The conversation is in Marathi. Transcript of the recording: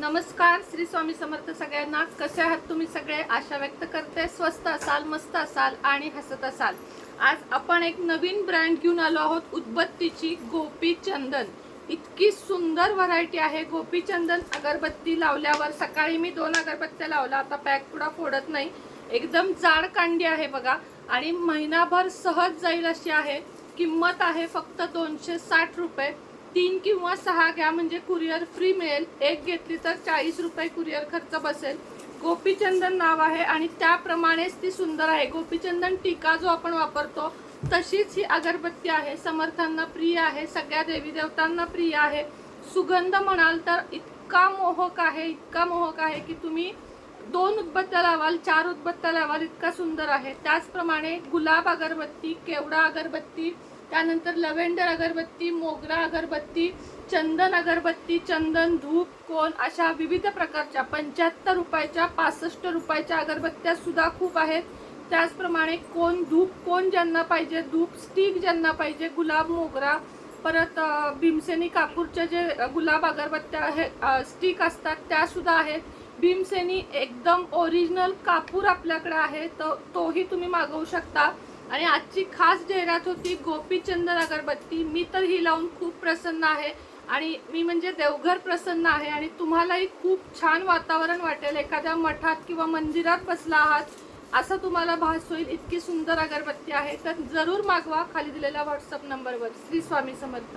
नमस्कार श्री स्वामी समर्थ सगळ्यांना. कसे आहात तुम्ही सगळे? आशा व्यक्त करते. स्वस्त असाल मस्त असाल आणि हसत असाल. आज आपण एक नवीन ब्रँड घेऊन आलो आहोत उदबत्तीची गोपी चंदन. इतकी सुंदर व्हरायटी आहे. गोपी चंदन अगरबत्ती लावल्यावर सकाळी मी दोन अगरबत्त्या लावल्या. आता पॅक पुढा फोडत नाही. एकदम जाड कांडी आहे बघा. आणि महिनाभर सहज जाईल अशी आहे. किंमत आहे फक्त दोनशे साठ रुपये. तीन किंवा सहा घ्या म्हणजे कुरिअर फ्री मिळेल. एक घेतली तर चाळीस रुपये कुरिअर खर्च बसेल. गोपीचंदन नाव आहे आणि त्याप्रमाणेच ती सुंदर आहे. गोपीचंदन टीका जो आपण वापरतो तशीच ही अगरबत्ती आहे. समर्थांना प्रिय आहे सगळ्या देवी देवतांना प्रिय आहे. सुगंध म्हणाल तर इतका मोहक आहे इतका मोहक आहे की तुम्ही दोन उदबत्त्या लावाल चार उदबत्त्या लावाल इतका सुंदर आहे. त्याचप्रमाणे गुलाब अगरबत्ती केवडा अगरबत्ती त्यानंतर लव्हेंडर अगरबत्ती मोगरा अगरबत्ती चंदन अगरबत्ती चंदन धूप कोण अशा विविध प्रकारच्या पंच्याहत्तर रुपयाच्या पासष्ट रुपयाच्या अगरबत्त्या सुद्धा खूप आहेत. त्याचप्रमाणे कोण धूप कोण ज्यांना पाहिजे धूप स्टिक ज्यांना पाहिजे गुलाब मोगरा परत भीमसेनी कापूरच्या जे गुलाब अगरबत्त्या आहे स्टिक असतात त्यासुद्धा आहेत. भीमसेनी एकदम ओरिजिनल कापूर आपल्याकडे आहे तो तोही तुम्ही मागवू शकता. आणि आजची खास जाहिरात होती गोपीचंदन अगरबत्ती मी तर ही लावून खूप प्रसन्न आहे. आणि मी म्हणजे देवघर प्रसन्न आहे आणि तुम्हालाही खूप छान वातावरण वाटेल. एखाद्या मठात किंवा मंदिरात बसला आहात असं तुम्हाला भास होईल. इतकी सुंदर अगरबत्ती आहे. तर जरूर मागवा खाली दिलेल्या व्हॉट्सअप नंबरवर श्री स्वामी समर्थ.